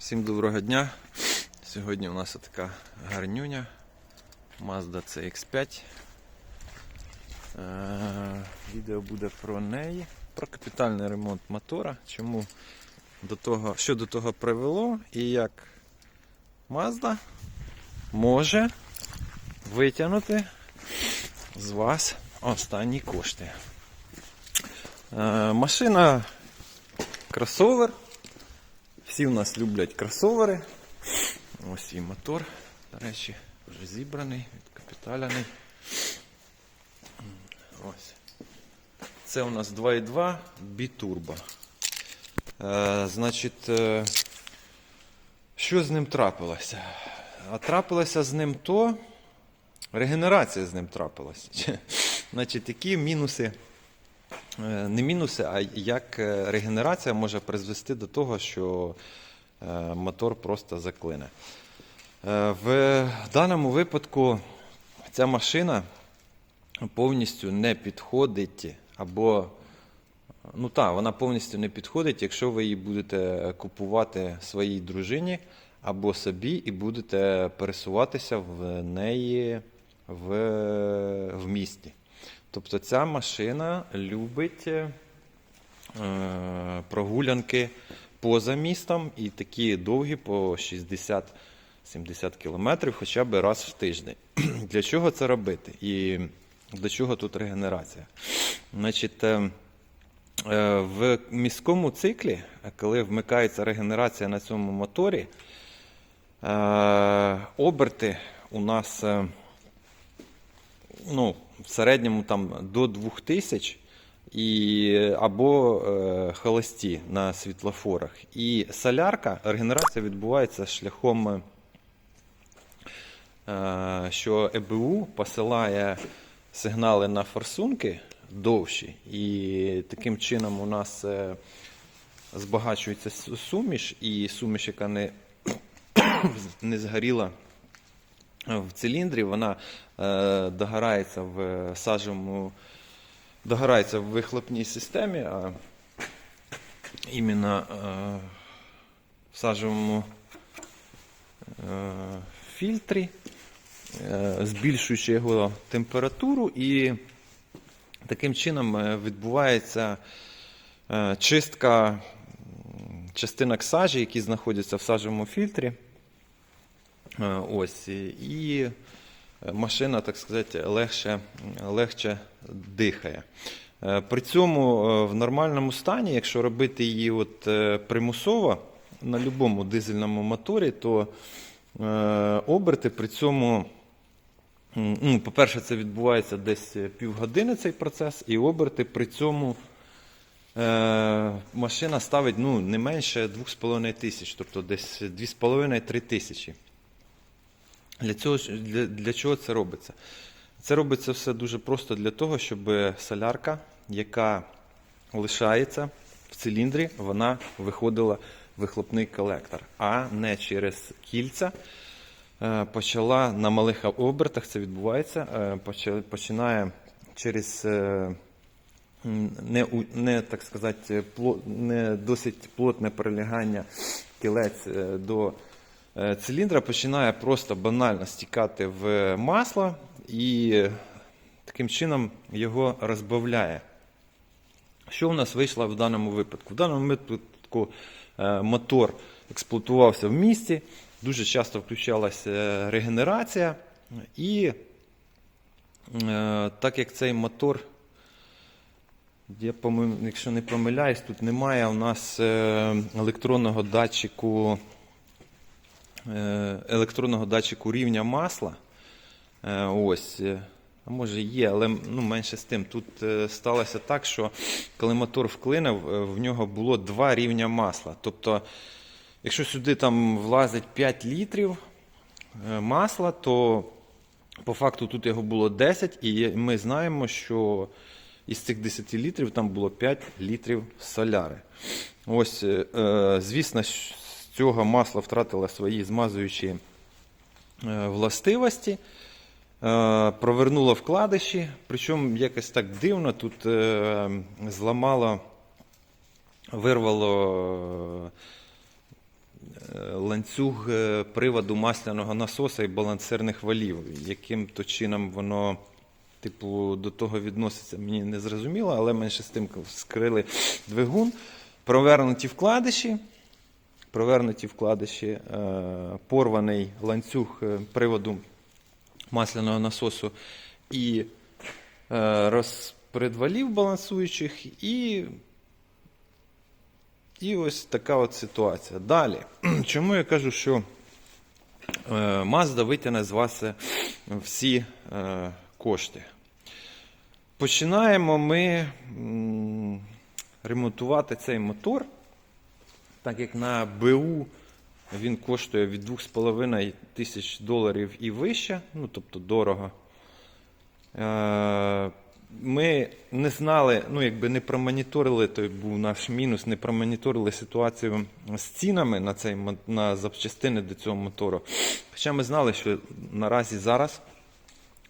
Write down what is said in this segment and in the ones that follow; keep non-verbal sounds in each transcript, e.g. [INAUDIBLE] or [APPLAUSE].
Всім доброго дня. Сьогодні у нас така гарнюня Mazda CX5. Е, Відео буде про неї, про капітальний ремонт мотора. Чому до того, що до того привело і як Mazda може витягнути з вас останні кошти. Е, Машина кросовер. Всі у нас люблять кросовери. Ось і мотор, до речі, вже зібраний, відкапіталяний. Ось. Це у нас 2.2 бітурбо. Е, значить, е, що з ним трапилося? А трапилося з ним то, регенерація з ним трапилася. [LAUGHS] Значить, які мінуси не мінуси, а як е, регенерація може призвести до того, що е, мотор просто заклине. Е, В даному випадку ця машина повністю не підходить або. Ну так, вона повністю не підходить, якщо ви її будете купувати своїй дружині або собі і будете пересуватися в неї в, в місті. Тобто ця машина любить е, прогулянки поза містом і такі довгі по 60-70 кілометрів хоча б раз в тиждень. [CLEARS THROAT] Для чого це робити? І для чого тут регенерація? Значить, е, е, в міському циклі, коли вмикається регенерація на цьому моторі, е, оберти у нас. Ну, в середньому там до 2000 і, або е, холості на світлофорах. І солярка, регенерація відбувається шляхом, е, що ЕБУ посилає сигнали на форсунки довші, і таким чином у нас е, збагачується суміш, і суміш, яка не, [COUGHS] не згоріла в циліндрі, вона е, догорається в сажевому, догорається в вихлопній системі, а іменно е, в сажевому е, фільтрі, е, збільшуючи його температуру, і таким чином е, відбувається е, чистка частинок сажі, які знаходяться в сажевому фільтрі. Е, Ось, і машина, так сказати, легше, легше дихає. Е, При цьому е, в нормальному стані, якщо робити її от е, примусово на будь-якому дизельному моторі, то е, оберти при цьому, ну, по-перше, це відбувається десь півгодини цей процес, і оберти при цьому е, машина ставить ну, не менше 2,5 тисяч, тобто десь 2,5-3 тисячі. Для, цього, для, для чого це робиться? Це робиться все дуже просто для того, щоб солярка, яка лишається в циліндрі, вона виходила в вихлопний колектор, а не через кільця. е, Почала на малих обертах це відбувається, е, починає через е, не, не так сказати, не досить плотне прилягання кілець до циліндра, починає просто банально стікати в масло і е, таким чином його розбавляє. Що у нас вийшло в даному випадку? В даному випадку е, мотор експлуатувався в місті, дуже часто включалася е, регенерація, і е, так як цей мотор я, якщо не помиляюсь, тут немає у нас е, електронного датчику, е, електронного датчику рівня масла. Е, Ось. е, А може є, але ну, менше з тим. Тут е, сталося так, що коли мотор вклинив, е, в нього було два рівня масла. Тобто, якщо сюди там влазить 5 літрів е, масла, то по факту тут його було 10, і ми знаємо, що із цих 10 літрів там було 5 літрів соляри. Ось, е, е, звісно, цього масло втратило свої змазуючі е, властивості. Е, Провернуло вкладиші, причому якось так дивно тут е, зламало, вирвало ланцюг приводу масляного насоса і балансирних валів. Яким то чином воно, типу, до того відноситься, мені не зрозуміло, але менше з тим скрили двигун, провернуті вкладиші. Провернуті вкладиші, е, порваний ланцюг е, приводу масляного насосу і е, розпредвалів балансуючих, і, і ось така от ситуація. Далі, [CLEARS THROAT] чому я кажу, що Mazda витягне з вас всі кошти? Починаємо ми ремонтувати цей мотор. Так як на БУ він коштує від 2,5 тисяч доларів і вище, ну тобто дорого. Е, Ми не знали, ну якби не промоніторили, той був наш мінус, не промоніторили ситуацію з цінами на, цей, на запчастини до цього мотору. Хоча ми знали, що наразі зараз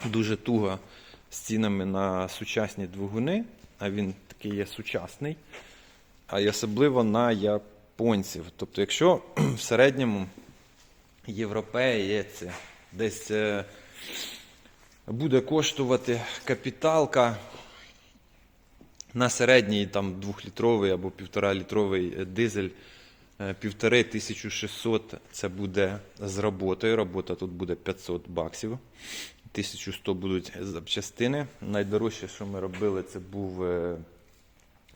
дуже туго з цінами на сучасні двигуни, а він такий є сучасний а й особливо на японців. Тобто, якщо [CLEARS THROAT] в середньому європеєць десь е, буде коштувати капіталка на середній там 2-літровий або 1,5-літровий дизель е, 1500 це буде з роботою. Робота тут буде 500 баксів. 1100 будуть запчастини. Найдорожче, що ми робили, це був е,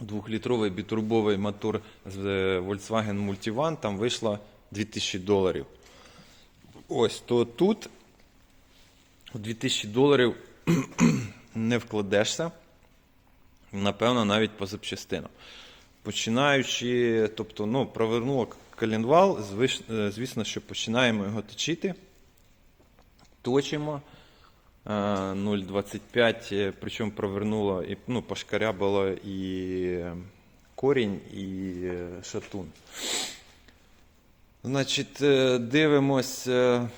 двохлітровий бітурбовий мотор з е, Volkswagen Multivan, там вийшло 2000 доларів. Ось, то тут у 2000 доларів [CLEARS THROAT] не вкладешся, напевно, навіть по запчастинам. Починаючи, тобто, ну, провернуло коленвал, е, звісно, що починаємо його точити, точимо. Е, 0,25, е, причому провернуло і ну, пошкарябало і е, корінь, і е, шатун. Значить, е, дивимось е,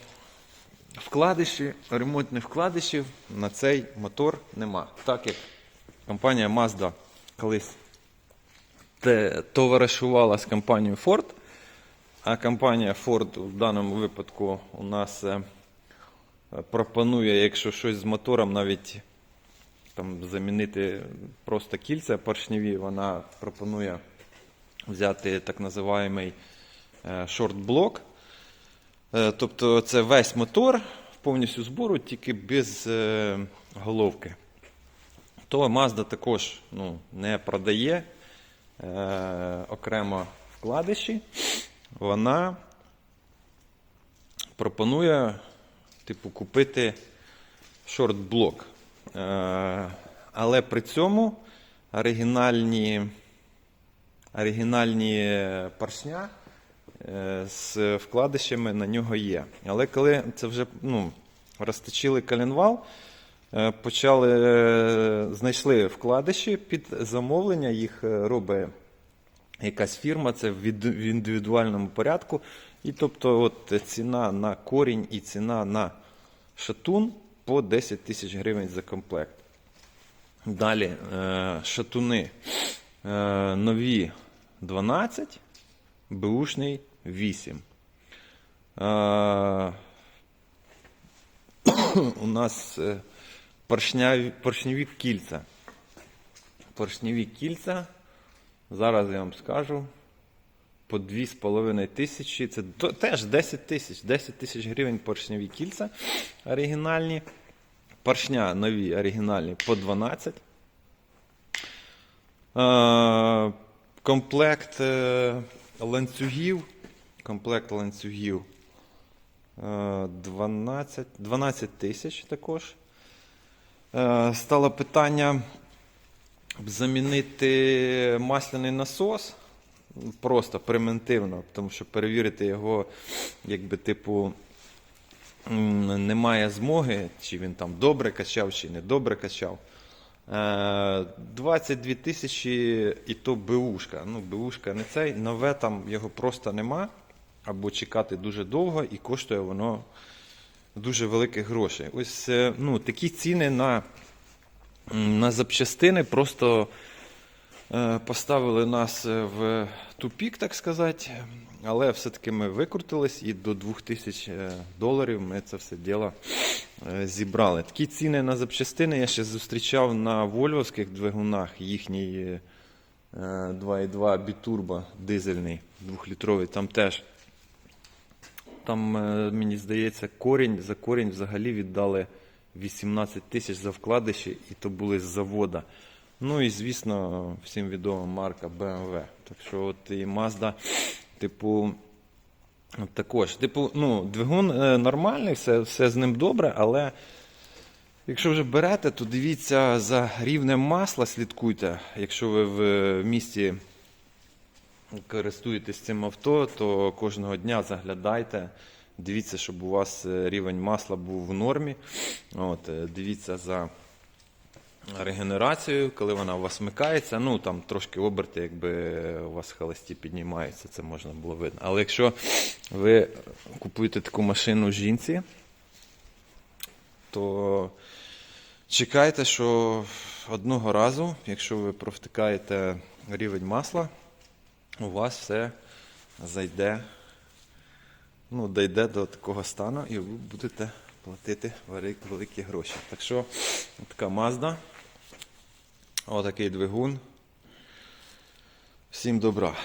вкладиші, ремонтних вкладишів на цей мотор нема. Так як компанія Mazda колись товаришувала з компанією Ford, а компанія Ford в даному випадку у нас е, пропонує, якщо щось з мотором, навіть там замінити просто кільця поршневі, вона пропонує взяти так називаємий е, шортблок. Е, Тобто це весь мотор повністю збору, тільки без е, головки. То Mazda також ну, не продає е, окремо вкладиші. Вона пропонує типу, купити шортблок. Е, але при цьому оригінальні, оригінальні поршня е, з вкладишами на нього є. Але коли це вже ну, розточили коленвал, е, почали, знайшли вкладиші під замовлення, їх робить якась фірма, це в індивідуальному порядку. І тобто от ціна на корінь і ціна на шатун по 10 тисяч гривень за комплект. Далі е, шатуни е, нові 12, бушний 8. Е, [COUGHS] у нас поршняві, поршневі кільця. Поршневі кільця. Зараз я вам скажу. По 2,5 тисячі. Це теж 10 тисяч. 10 тисяч гривень поршневі кільця оригінальні. Поршня нові оригінальні по 12. Е, комплект е, ланцюгів. Комплект ланцюгів е, 12, 12 тисяч також. Е, стало питання замінити масляний насос просто превентивно, тому що перевірити його, якби типу. Немає змоги, чи він там добре качав, чи не добре качав. Е, 22 тисячі і то БУшка. Ну, БУшка не цей, нове там його просто нема. Або чекати дуже довго і коштує воно дуже великих грошей. Ось е, ну, такі ціни на, на запчастини просто е, поставили нас е, в тупік, так сказати. Але все-таки ми викрутились і до 2000 е, доларів ми це все діло е, зібрали. Такі ціни на запчастини я ще зустрічав на вольвовських двигунах, їхній е, 2.2 бітурбо дизельний, 2-літровий, там теж. Там, е, мені здається, корінь за корінь взагалі віддали 18 тисяч за вкладиші, і то були з завода. Ну і звісно, всім відома марка BMW. Так що от і Mazda, типу, також. Типу, ну, двигун е, нормальний, все, все з ним добре, але якщо вже берете, то дивіться за рівнем масла, слідкуйте. Якщо ви в е, місті користуєтесь цим авто, то кожного дня заглядайте. Дивіться, щоб у вас е, рівень масла був в нормі. От, дивіться за регенерацією, коли вона у вас вмикається. Ну там трошки оберти, якби у вас холості піднімаються, це можна було видно. Але якщо ви купуєте таку машину жінці, то чекайте, що одного разу, якщо ви провтикаєте рівень масла, у вас все зайде, ну, дійде до такого стану, і ви будете платити великі гроші. Так що така Mazda, отакий двигун. Всім добра.